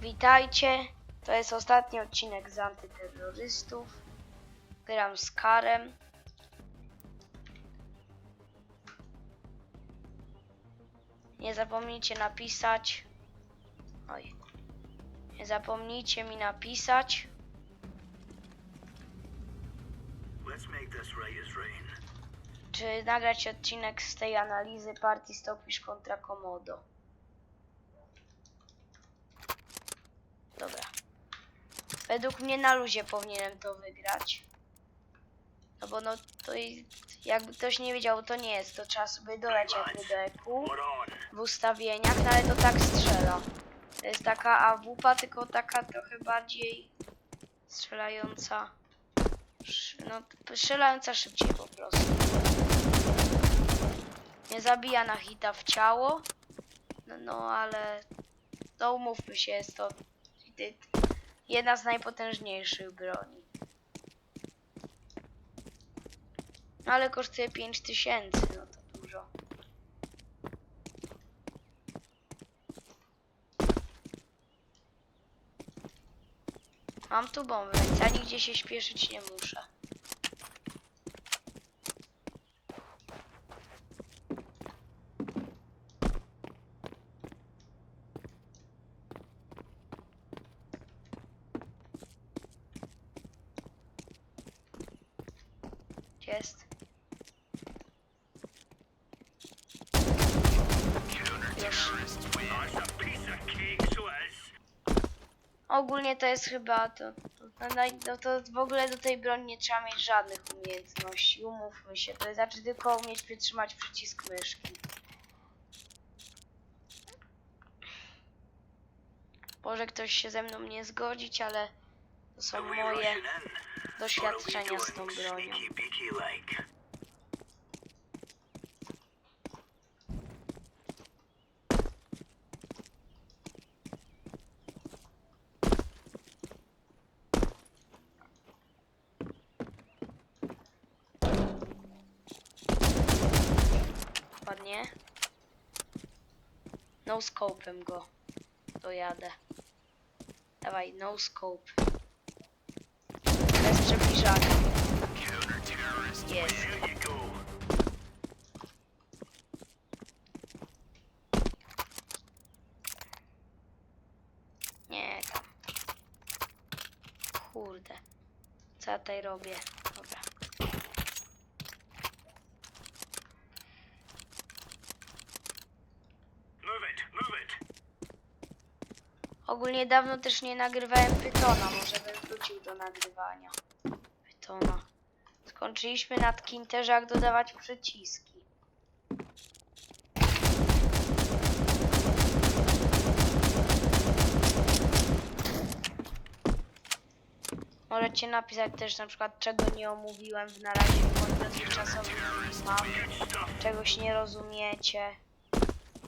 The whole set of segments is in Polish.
Witajcie. To jest ostatni odcinek z antyterrorystów. Gram z Karem. Nie zapomnijcie napisać. Oj. Nie zapomnijcie mi napisać. Czy nagrać odcinek z tej analizy partii Stockfish kontra Komodo. Dobra. Według mnie na luzie powinienem to wygrać. No bo no to jakby ktoś nie wiedział, to nie jest. To sobie doleć jakby do on? w ustawieniach, no ale to tak strzela. To jest taka AWP, tylko taka trochę bardziej strzelająca. No, strzelająca szybciej po prostu. Nie zabija na hita w ciało. No, no ale no umówmy się, jest to y- jedna z najpotężniejszych broni. No, ale kosztuje 5000, no to dużo. Mam tu bombę, więc ja nigdzie się śpieszyć nie muszę. Jest. Ogólnie to jest chyba to, to, no to w ogóle do tej broni nie trzeba mieć żadnych umiejętności, umówmy się, to znaczy tylko umieć przytrzymać przycisk myszki. Może ktoś się ze mną nie zgodzić, ale to są moje doświadczenia z tą bronią. Ładnie. No scope'em go dojadę. Dawaj, no scope. Jest. Nie tam. Kurde. Co ja tutaj robię? Dobra. Ogólnie dawno też nie nagrywałem Pytona. Może bym wrócił do nagrywania. Pytona. Skończyliśmy nad Kinterze, jak dodawać przyciski. Możecie napisać też na przykład czego nie omówiłem w na razie dotychczasowym stuff. czegoś nie rozumiecie,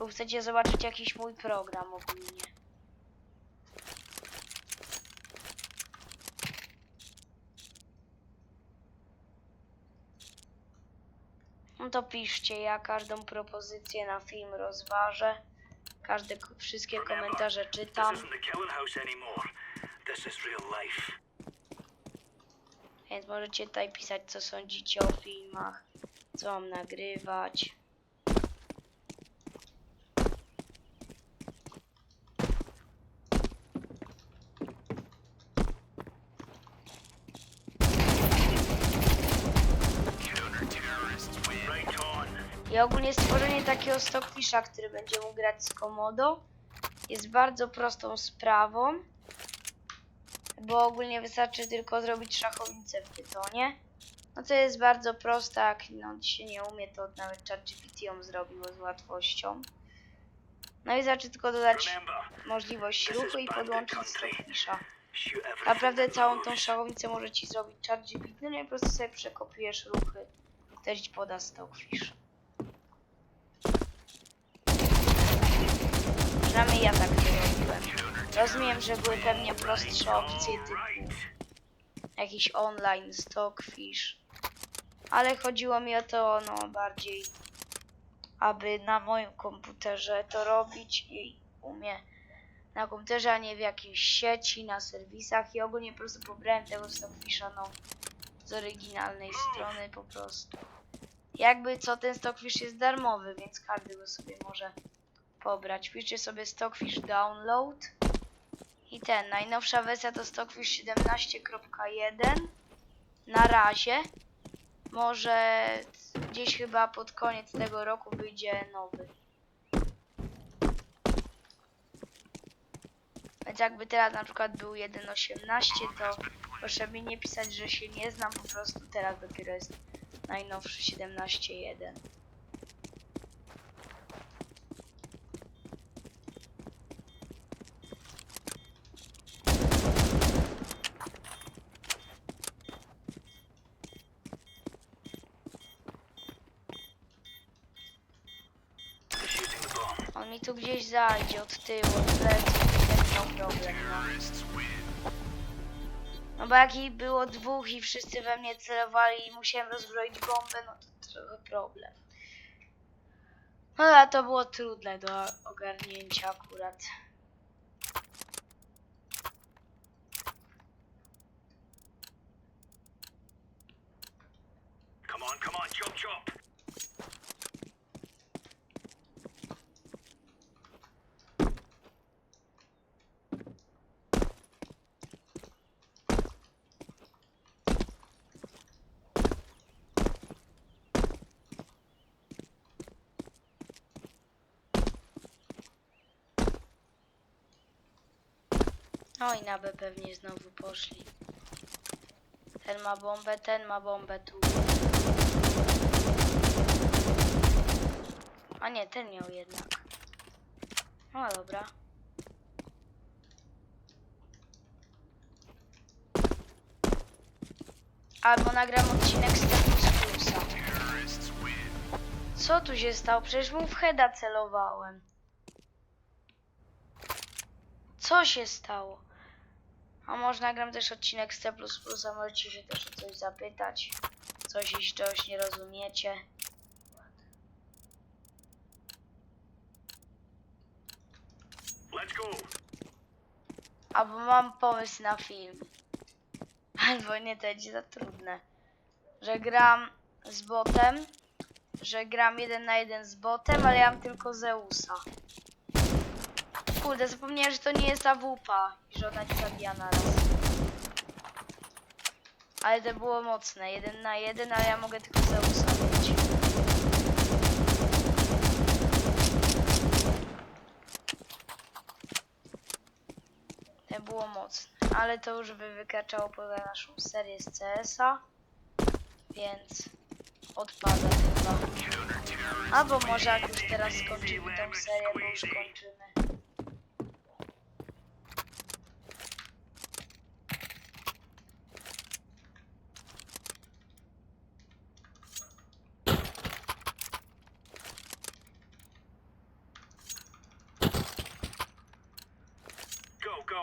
lub chcecie zobaczyć jakiś mój program ogólnie. No to piszcie, ja każdą propozycję na film rozważę. Każde, wszystkie komentarze czytam, więc możecie tutaj pisać co sądzicie o filmach, co mam nagrywać. I ogólnie stworzenie takiego stockfisha, który będzie mógł grać z Komodo, jest bardzo prostą sprawą, bo ogólnie wystarczy tylko zrobić szachownicę w Pytonie. No to jest bardzo proste, jak no, się nie umie, to nawet ChatGPT ją zrobił z łatwością. No i wystarczy tylko dodać możliwość ruchu i podłączyć everything Naprawdę całą tą szachownicę może ci zrobić ChatGPT, no i po prostu sobie przekopiujesz ruchy, które ci poda stockfish. Przynajmniej ja tak to robiłem. Rozumiem, że były pewnie prostsze opcje typu jakiś online stockfish, ale chodziło mi o to no bardziej, aby na moim komputerze to robić i umie na komputerze, a nie w jakiejś sieci, na serwisach i ogólnie po prostu pobrałem tego Stockfisha, no, z oryginalnej strony po prostu. Jakby co, ten Stockfish jest darmowy, więc każdy go sobie może pobrać. Piszcie sobie Stockfish Download i ten, najnowsza wersja to Stockfish 17.1 na razie. Może gdzieś chyba pod koniec tego roku wyjdzie nowy. Więc jakby teraz na przykład był 1.18, to proszę mi nie pisać, że się nie znam, po prostu teraz dopiero jest najnowszy 17.1. Defusing the bomb. On mi tu gdzieś zajdzie od tyłu, miał problem, no. No bo jak ich było dwóch i wszyscy we mnie celowali i musiałem rozbroić bombę, no to trochę problem. No ale to było trudne do ogarnięcia akurat. Come on, come on, chop chop. I na B pewnie znowu poszli. Ten ma bombę, ten ma bombę tu. A nie, ten miał jednak. No dobra. Albo nagram odcinek z Tempus. Co tu się stało? Przecież mu w celowałem. Co się stało? A może nagram też odcinek z C++, a możecie się też o coś zapytać. Coś, jeśli czegoś nie rozumiecie. Let's go. Albo mam pomysł na film. Albo nie, to będzie za trudne. Że gram z botem. Że gram jeden na jeden z botem, ale ja mam tylko Zeusa. Kurde, zapomniałem, że to nie jest AWP i że ona nie zabija na raz. Ale to było mocne. Jeden na jeden, ale ja mogę tylko Zeusa. To było mocne. Ale to już by wykraczało poza naszą serię z CS-a. Więc odpada chyba. Albo może jak już teraz skończymy tą serię, bo już kończymy. Go, go, go.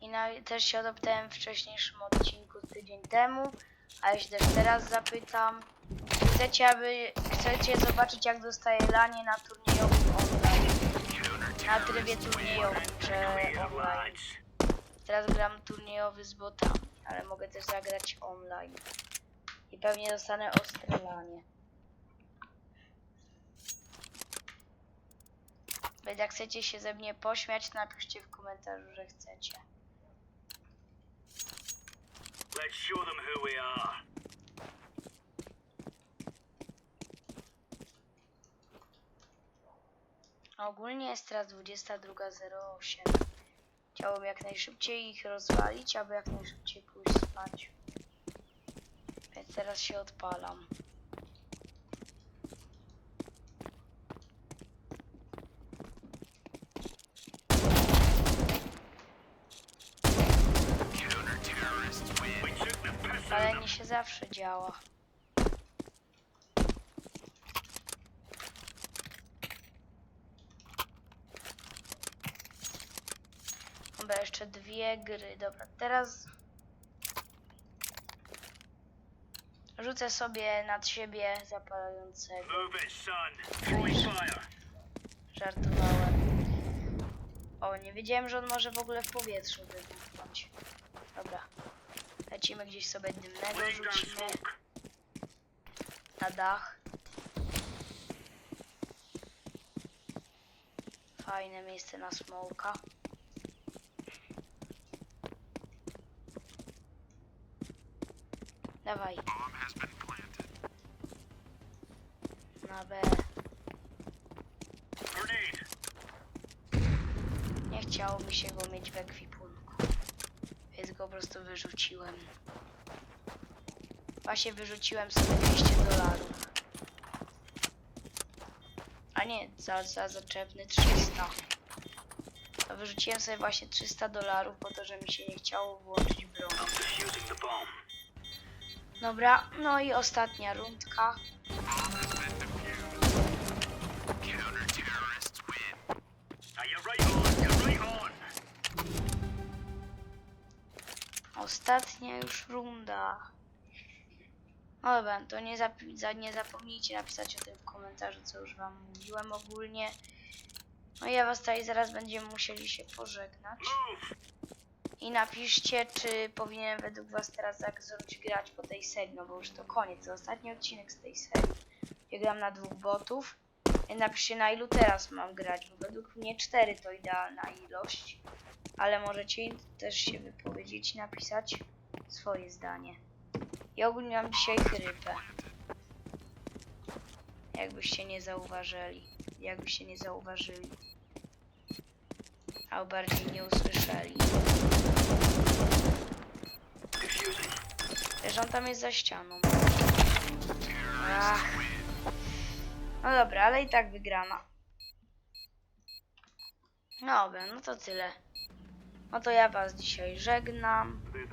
I na, też się dopytałem w wcześniejszym odcinku tydzień temu, a się też teraz zapytam. Chcecie, aby, chcecie zobaczyć jak dostaję lanie na turniejowym online? Na trybie turniejowym, czy online? Teraz gram turniejowy z botami, ale mogę też zagrać online. I pewnie dostanę ostre lanie. Więc jak chcecie się ze mnie pośmiać, napiszcie w komentarzu, że chcecie. Let's show them who we are. Ogólnie jest teraz 22.08. Chciałbym jak najszybciej ich rozwalić, aby jak najszybciej pójść spać. Teraz się odpalam. Palenie się zawsze działa. Dobra, jeszcze dwie gry. Dobra, teraz Rzucę sobie nad siebie zapalającego. Move it, son. Throwing fire. Żartowałem. O, nie wiedziałem, że on może w ogóle w powietrzu wybuchnąć. Dobra. Lecimy gdzieś sobie dymnego, Laying down rzucimy smoke. na dach. Fajne miejsce na smoka. Dawaj. Na B. Nie chciało mi się go mieć w ekwipunku. Więc go po prostu wyrzuciłem. Właśnie wyrzuciłem sobie 200 dolarów. A nie, za, za zaczepny 300. To wyrzuciłem sobie właśnie 300 dolarów po to, że mi się nie chciało włączyć broni. Dobra, no i ostatnia rundka. Ostatnia już runda. No dobra, to nie, zap- za, nie zapomnijcie napisać o tym w komentarzu, co już wam mówiłem ogólnie. No ja was tutaj zaraz będziemy musieli się pożegnać. I napiszcie, czy powinienem według was teraz zacząć grać po tej serii, no bo już to koniec, to ostatni odcinek z tej serii. Ja gram na dwóch botów. Napiszcie na ilu teraz mam grać, bo według mnie 4 to idealna ilość. Ale możecie też się wypowiedzieć i napisać swoje zdanie. Ja ogólnie mam dzisiaj grypę. Jakbyście nie zauważyli. Jakbyście nie zauważyli. A bardziej nie usłyszeli. Wiesz, on tam jest za ścianą. Ach. No dobra, ale i tak wygrana. No dobra, no to tyle. No to ja was dzisiaj żegnam. This